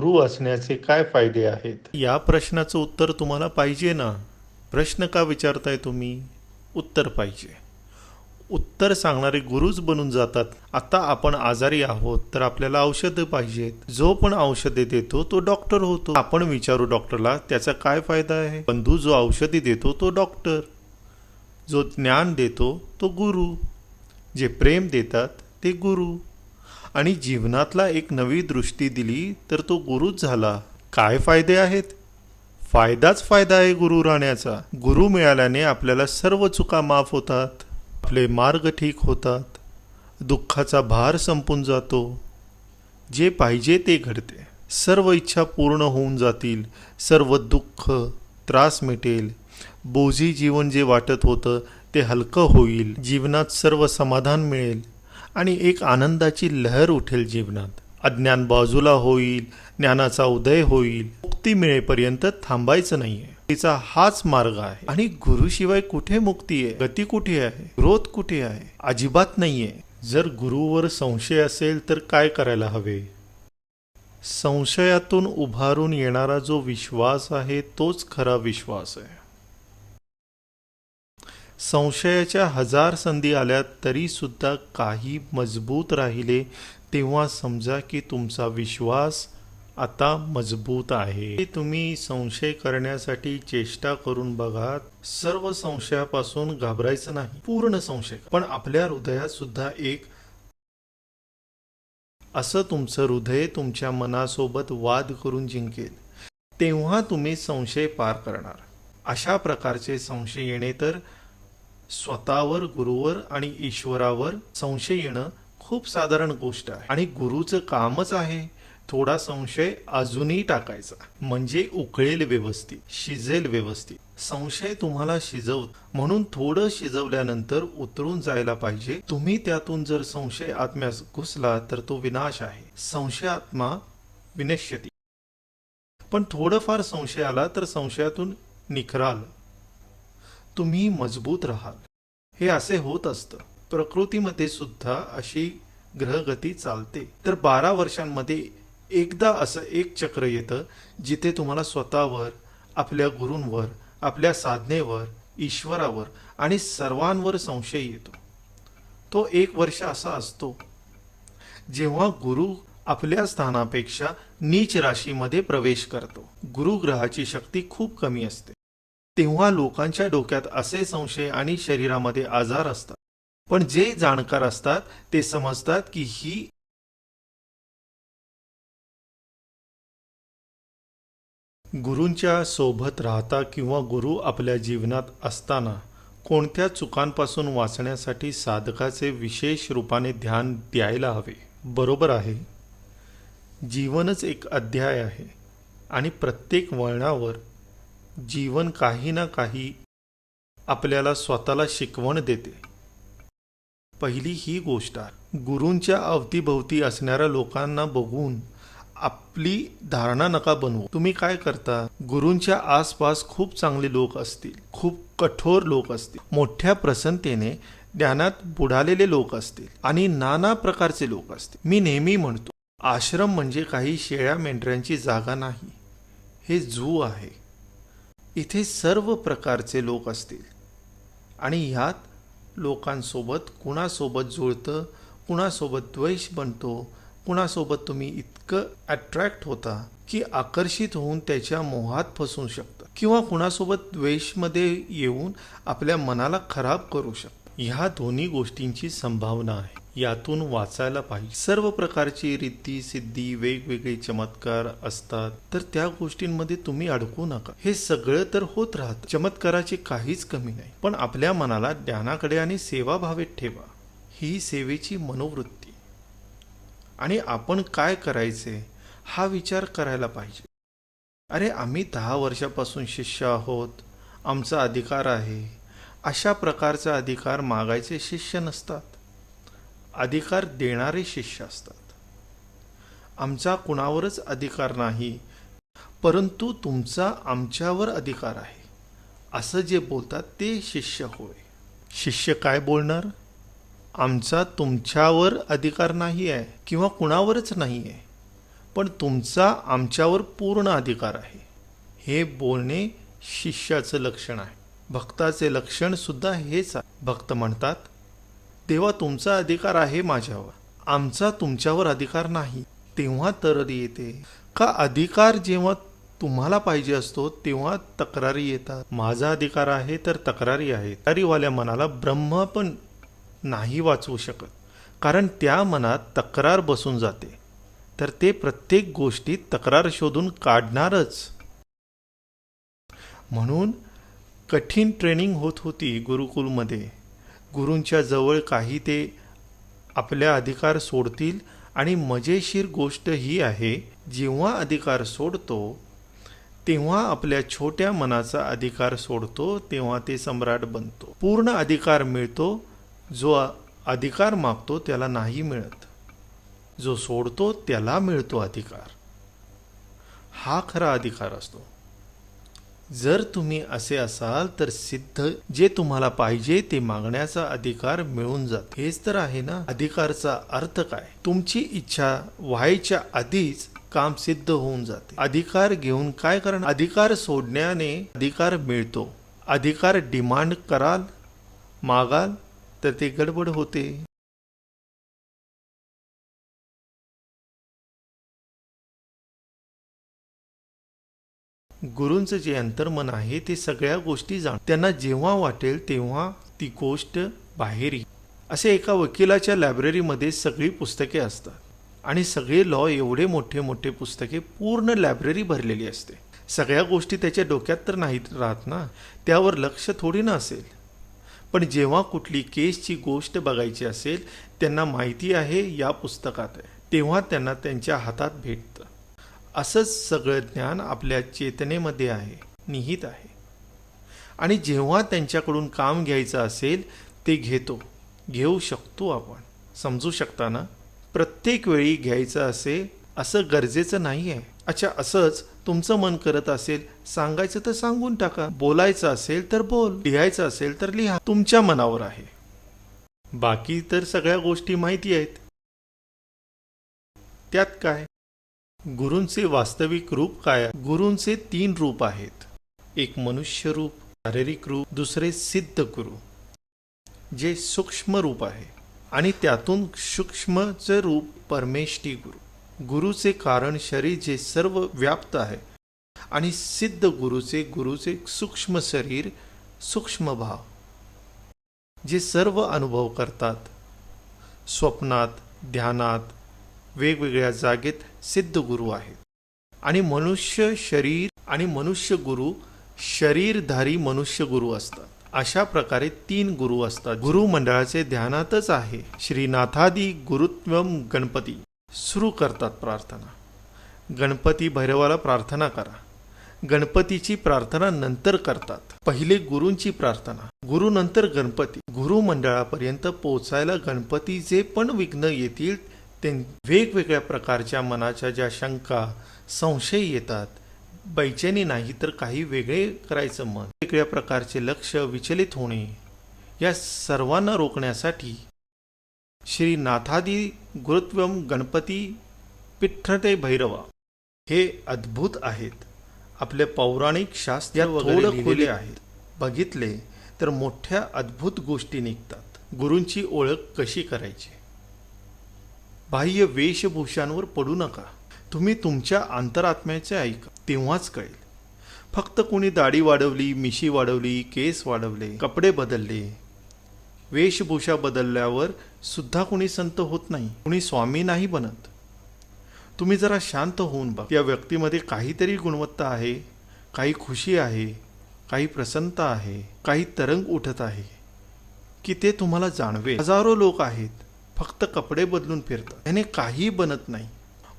गुरु असण्याचे काय फायदे आहेत? या प्रश्नाचं उत्तर तुम्हाला पाहिजे ना? प्रश्न का विचारताय तुम्ही? उत्तर पाहिजे. उत्तर सांगणारे गुरुच बनून जातात. आता आपण आजारी आहोत तर आपल्याला औषधं पाहिजेत. जो पण औषधे देतो तो डॉक्टर होतो. आपण विचारू डॉक्टरला त्याचा काय फायदा आहे? बंधू जो औषधी देतो तो डॉक्टर. जो ज्ञान देतो तो गुरु. जे प्रेम देतात ते गुरु. आणि जीवनातला एक नवी दृष्टी दिली तर तो गुरुच झाला. काय फायदे आहेत? फायदाच फायदा आहे गुरु राहण्याचा गुरु मिळाल्याने आपल्याला सर्व चुका माफ होतात आपले मार्ग ठीक होतात दुःखाचा भार संपून जातो. जे पाहिजे ते घडते. सर्व इच्छा पूर्ण होऊन जातील सर्व दुःख त्रास मिटेल. बोझी जीवन जे वाटत होतं ते हलकं होईल. जीवनात सर्व समाधान मिळेल. आणि एक आनंदाची लहर उठेल जीवनात. अज्ञान बाजूला होईल ज्ञानाचा उदय होईल. मुक्ती मिळेपर्यंत थांबायचं नाहीये. तिचा हाच मार्ग आहे. आणि गुरुशिवाय कुठे मुक्ती आहे? गती कुठे आहे? ग्रोथ कुठे आहे? अजिबात नाहीये. जर गुरुवर संशय असेल तर काय करायला हवे? संशयातून उभारून येणारा जो विश्वास आहे तोच खरा विश्वास आहे. संशयाच्या हजार संधी आल्या तरी सुद्धा काही मजबूत राहिले तेव्हा समजा की तुमचा विश्वास आता मजबूत आहे. तुम्ही संशय करण्यासाठी चेष्टा करून बघा सर्व संशयापासून घाबरायचं नाही पूर्ण संशय. पण आपल्या हृदयात सुद्धा एक असं तुमचं हृदय तुमच्या मनासोबत वाद करून जिंकेल. तेव्हा तुम्ही संशय पार करणार. अशा प्रकारचे संशय येणे तर स्वतःवर गुरुवर आणि ईश्वरावर संशय येणं खूप साधारण गोष्ट आहे. आणि गुरुचं कामच आहे थोडा संशय अजूनही टाकायचा. म्हणजे उकळेल व्यवस्थित शिजेल व्यवस्थित. संशय तुम्हाला शिजव म्हणून थोडं शिजवल्यानंतर उतरून जायला पाहिजे. तुम्ही त्यातून जर संशय आत्म्यास घुसला तर तो विनाश आहे. संशय आत्मा विनश्यती. पण थोडंफार संशय आला तर संशयातून निखराल. तुम्ही मजबूत राहाल. हे असे होत असतं. प्रकृतीमध्ये सुद्धा अशी ग्रहगती चालते. तर बारा वर्षांमध्ये एकदा असं एक चक्र येतं जिथे तुम्हाला स्वतःवर आपल्या गुरूंवर आपल्या साधनेवर ईश्वरावर आणि सर्वांवर संशय येतो. तो एक वर्ष असा असतो जेव्हा गुरु आपल्या स्थानापेक्षा नीच राशीमध्ये प्रवेश करतो. गुरुग्रहाची शक्ती खूप कमी असते. तेव्हा लोकांच्या डोक्यात असे संशय आणि शरीरामध्ये आजार असतात. पण जे जाणकार असतात ते समजतात की ही गुरूंच्या सोबत राहता किंवा गुरु आपल्या जीवनात असताना कोणत्या चुकांपासून वाचण्यासाठी साधकाचे विशेष रूपाने ध्यान द्यायला हवे? बरोबर आहे. जीवनच एक अध्याय आहे आणि प्रत्येक वळणावर जीवन काही ना काही आपल्याला स्वतःला शिकवण देते. पहिली ही गोष्ट गुरूंच्या अवतीभोवती असणाऱ्या लोकांना बघून आपली धारणा नका बनवू. तुम्ही काय करता? गुरूंच्या आसपास खूप चांगले लोक असतील. खूप कठोर लोक असतील. मोठ्या प्रसन्नतेने ज्ञानात बुडालेले लोक असतील. आणि नाना प्रकारचे लोक असतील. मी नेहमी म्हणतो आश्रम म्हणजे काही शेळ्या मेंढऱ्यांची जागा नाही. हे जू आहे. इथे सर्व प्रकारचे लोक असतील. आणि ह्यात लोकांसोबत कुणासोबत जुळतं कुणासोबत द्वेष बनतो कुणासोबत तुम्ही इतकं अट्रॅक्ट होता की आकर्षित होऊन त्याच्या मोहात फसू शकता किंवा कुणासोबत द्वेषमध्ये येऊन आपल्या मनाला खराब करू शकता. ह्या दोन्ही गोष्टींची संभावना आहे. यातून वाचायला पाहिजे. सर्व प्रकारची रिद्धी सिद्धी वेगवेगळे चमत्कार असतात. तर त्या गोष्टींमध्ये तुम्ही अडकू नका. हे सगळं तर होत राहत. चमत्काराची काहीच कमी नाही. पण आपल्या मनाला ज्ञानाकडे आणि सेवाभावेत ठेवा. ही सेवेची मनोवृत्ती. आणि आपण काय करायचे हा विचार करायला पाहिजे. अरे आम्ही दहा वर्षापासून शिष्य आहोत. आमचा अधिकार आहे. अशा प्रकारचा अधिकार मागायचे शिष्य नसतात. अधिकार देणारे शिष्य असतात. आमचा कुणावरच अधिकार नाही परंतु तुमचा आमच्यावर अधिकार आहे. असं जे बोलतात ते शिष्य होय. शिष्य काय बोलणार? आमचा तुमच्यावर अधिकार नाही आहे किंवा कुणावरच नाही आहे पण तुमचा आमच्यावर पूर्ण अधिकार आहे. हे बोलणे शिष्याचं लक्षण आहे. भक्ताचे लक्षण सुद्धा हेच आहे. भक्त म्हणतात तेव्हा तुमचा अधिकार आहे माझ्यावर. आमचा तुमच्यावर अधिकार नाही. तेव्हा तरद येते. का अधिकार जेव्हा तुम्हाला पाहिजे असतो तेव्हा तक्रारी येतात. माझा अधिकार आहे तर तक्रारी आहे तक्रारीवाल्या मनाला ब्रह्म पण नाही वाचवू शकत. कारण त्या मनात तक्रार बसून जाते. तर ते प्रत्येक गोष्टीत तक्रार शोधून काढणारच. म्हणून कठीण ट्रेनिंग होत होती गुरुकुलमध्ये. गुरूंच्या जवळ काही ते आपल्या अधिकार सोडतील आणि मजेशीर गोष्ट ही आहे जेव्हा अधिकार सोडतो तेव्हा आपल्या छोट्या मनाचा अधिकार सोडतो तेव्हा ते सम्राट बनतो. पूर्ण अधिकार मिळतो जो अधिकार मागतो त्याला नाही मिळत. जो सोडतो त्याला मिळतो अधिकार. हा खरा अधिकार असतो. जर तुम्ही असे असाल तर सिद्ध जे तुम्हाला पाहिजे ते मागण्याचा अधिकार मिळून जात. हेच तर आहे ना? अधिकारचा अर्थ काय? तुमची इच्छा व्हायच्या आधीच काम सिद्ध होऊन जाते. अधिकार घेऊन काय करणार? अधिकार सोडण्याने अधिकार मिळतो. अधिकार डिमांड कराल मागाल तर ते गडबड होते. गुरूंचं जे अंतर्मन आहे ते सगळ्या गोष्टी जाण त्यांना जेव्हा वाटेल तेव्हा ती गोष्ट बाहेर असे एका वकिलाच्या लायब्ररीमध्ये सगळी पुस्तके असतात. आणि सगळे लॉ एवढे मोठे मोठे पुस्तके पूर्ण लायब्ररी भरलेली असते. सगळ्या गोष्टी त्याच्या डोक्यात तर नाहीत राहत ना त्यावर लक्ष थोडी ना असेल. पण जेव्हा कुठली केसची गोष्ट बघायची असेल त्यांना माहिती आहे या पुस्तकात तेव्हा त्यांना त्यांच्या हातात भेटतं. असंच सगळं ज्ञान आपल्या चेतनेमध्ये आहे निहित आहे. आणि जेव्हा त्यांच्याकडून काम घ्यायचं असेल ते घेतो घेऊ शकतो आपण. समजू शकता ना? प्रत्येक वेळी घ्यायचं असेल असं गरजेचं नाही आहे अच्छा असंच तुमचं मन करत असेल सांगायचं तर सांगून टाका. बोलायचं असेल तर बोल. लिहायचं असेल तर लिहा. तुमच्या मनावर आहे. बाकी तर सगळ्या गोष्टी माहिती आहेत. त्यात काय? गुरूंचे वास्तविक रूप काय? गुरूंचे तीन रूप आहेत. एक मनुष्य रूप शारीरिक रूप दुसरे सिद्ध गुरु जे सूक्ष्म रूप आहे. आणि त्यातून सूक्ष्मचे रूप परमेष्ठी गुरु. गुरुचे कारण शरीर जे सर्व व्याप्त आहे. आणि सिद्ध गुरुचे गुरुचे सूक्ष्म शरीर सूक्ष्म भाव जे सर्व अनुभव करतात. स्वप्नात ध्यानात वेगवेगळ्या जागेत सिद्ध गुरु आहेत. आणि मनुष्य शरीर आणि मनुष्य गुरु शरीरधारी मनुष्य गुरु असतात. अशा प्रकारे तीन गुरु असतात. गुरु मंडळाचे ध्यानातच आहे. श्रीनाथादी गुरुत्वम गणपती. सुरू करतात प्रार्थना. गणपती भैरवाला प्रार्थना करा. गणपतीची प्रार्थना नंतर करतात. पहिले गुरूंची प्रार्थना. गुरु नंतर गणपती. गुरु मंडळापर्यंत पोचायला गणपतीचे पण विघ्न येतील ते वेगवेगळ्या प्रकारच्या मनाच्या ज्या शंका संशय येतात बैचेनी नाही तर काही वेगळे करायचं मन. वेगळ्या प्रकारचे लक्ष विचलित होणे या सर्वांना रोखण्यासाठी श्री नाथादी गुरुत्वम गणपती पिठ्ठते भैरवा हे अद्भुत आहेत. आपले पौराणिक शास्त्र वगैरे खोले आहेत. बघितले तर मोठ्या अद्भुत गोष्टी निघतात. गुरूंची ओळख कशी करायची? बाह्य वेशभूषांवर पडू नका. तुम्ही तुमच्या अंतरात्म्याचे ऐका. तेव्हाच कळेल. फक्त कोणी दाढी वाढवली मिशी वाढवली केस वाढवले कपडे बदलले वेशभूषा बदलल्यावर सुद्धा कोणी संत होत नाही. कोणी स्वामी नाही बनत. तुम्ही जरा शांत होऊन बघा. या व्यक्तीमध्ये काहीतरी गुणवत्ता आहे काही खुशी आहे काही प्रसन्नता आहे काही तरंग उठत आहे की ते तुम्हाला जाणवे हजारो लोक आहेत. फक्त कपडे बदलून फिरतात. याने काही बनत नाही.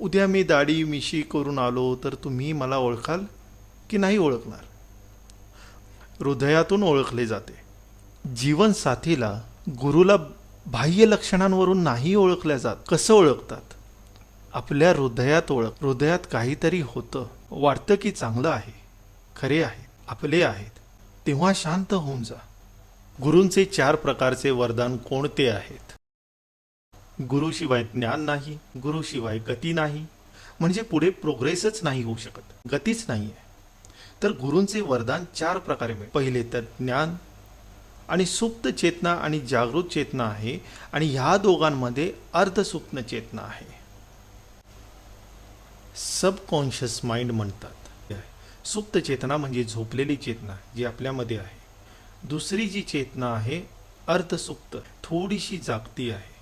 उद्या मी दाढी मिशी करून आलो तर तुम्ही मला ओळखाल की नाही ओळखणार? हृदयातून ओळखले जाते. जीवनसाथीला गुरुला बाह्य लक्षणांवरून नाही ओळखल्या जात. कसं ओळखतात? आपल्या हृदयात ओळख हृदयात काहीतरी होतं. वाटतं की चांगलं आहे खरे आहे आपले आहेत. तेव्हा शांत होऊन जा. गुरूंचे चार प्रकारचे वरदान कोणते आहेत? गुरुशिवाय ज्ञान नाही गुरुशिवाय गती नाही. म्हणजे पुढे प्रोग्रेसच नाही होऊ शकत. गतीच नाही आहे तर गुरूंचे वरदान चार प्रकारे मिळते पहिले तर ज्ञान आणि सुप्त चेतना आणि जागृत चेतना आहे आणि ह्या दोघांमध्ये अर्धसुप्न चेतना आहे. सबकॉन्शियस माइंड म्हणतात. सुप्त चेतना म्हणजे झोपलेली चेतना जी आपल्यामध्ये आहे. दुसरी जी चेतना आहे अर्धसुप्त थोडीशी जागती आहे.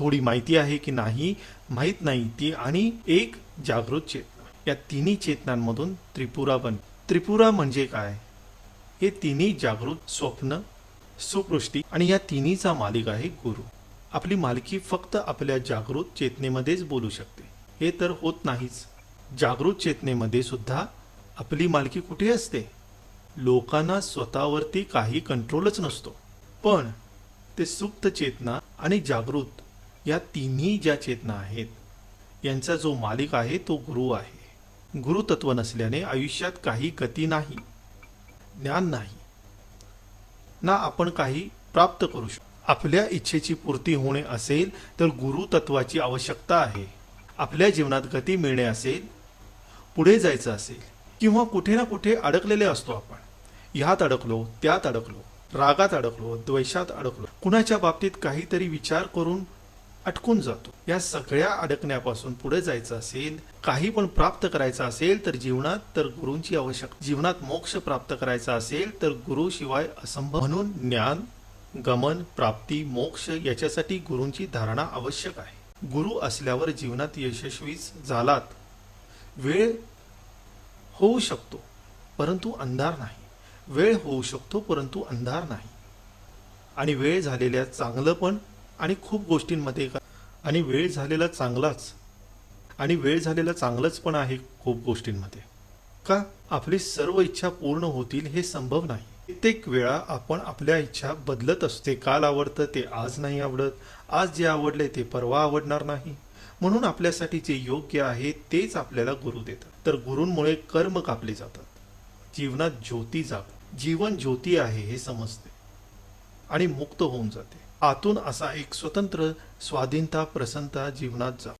थोडी माहिती आहे की नाही माहीत नाही ती आणि एक जागृत चेतना. या तिन्ही चेतनांमधून त्रिपुरा बन. त्रिपुरा म्हणजे काय? हे तिन्ही जागृत स्वप्न सुपृष्टी आणि या तिन्हीचा मालिक आहे गुरु. आपली मालकी फक्त आपल्या जागृत चेतनेमध्येच बोलू शकते. हे तर होत नाहीच. जागृत चेतनेमध्ये सुद्धा आपली मालकी कुठे असते? लोकांना स्वतःवरती काही कंट्रोलच नसतो. पण ते सुप्त चेतना आणि जागृत या तिन्ही ज्या चेतना आहेत यांचा जो मालिक आहे तो गुरु आहे. गुरुतत्व नसल्याने आयुष्यात काही गती नाही ज्ञान नाही. ना आपण काही प्राप्त करू शकतो. आपल्या इच्छेची पूर्ती होणे असेल तर गुरु तत्वाची आवश्यकता आहे. आपल्या जीवनात गती मिळणे असेल पुढे जायचं असेल किंवा कुठे ना कुठे अडकलेले असतो आपण. ह्यात अडकलो त्यात अडकलो रागात अडकलो द्वेषात अडकलो. कुणाच्या बाबतीत काहीतरी विचार करून अटकून जातो. या सगळ्या अडकण्यापासून पुढे जायचं असेल काही पण प्राप्त करायचं असेल तर जीवनात तर गुरूंची आवश्यक जीवनात मोक्ष प्राप्त करायचा असेल तर गुरु शिवाय असंभव. म्हणून ज्ञान गमन प्राप्ती मोक्ष याच्यासाठी गुरूंची धारणा आवश्यक आहे. गुरु असल्यावर जीवनात यशस्वी झालात. वेळ होऊ शकतो परंतु अंधार नाही. वेळ होऊ शकतो परंतु अंधार नाही. आणि वेळ झालेल्या चांगलं पण आणि खूप गोष्टींमध्ये का आणि वेळ झालेला चांगलाच. आणि वेळ झालेला चांगलंच पण आहे खूप गोष्टींमध्ये. का? आपली सर्व इच्छा पूर्ण होतील हे संभव नाही. कित्येक वेळा आपण आपल्या इच्छा बदलत असते. काल आवडतं ते आज नाही आवडत. आज जे आवडले ते परवा आवडणार नाही. म्हणून आपल्यासाठी जे योग्य आहे तेच आपल्याला गुरु देतात. तर गुरूंमुळे कर्म कापले जातात. जीवनात ज्योती जाग जीवन ज्योती आहे हे समजते. आणि मुक्त होऊन जाते. आतून असा एक स्वतंत्र स्वाधीनता प्रसन्नता जीवनात जा.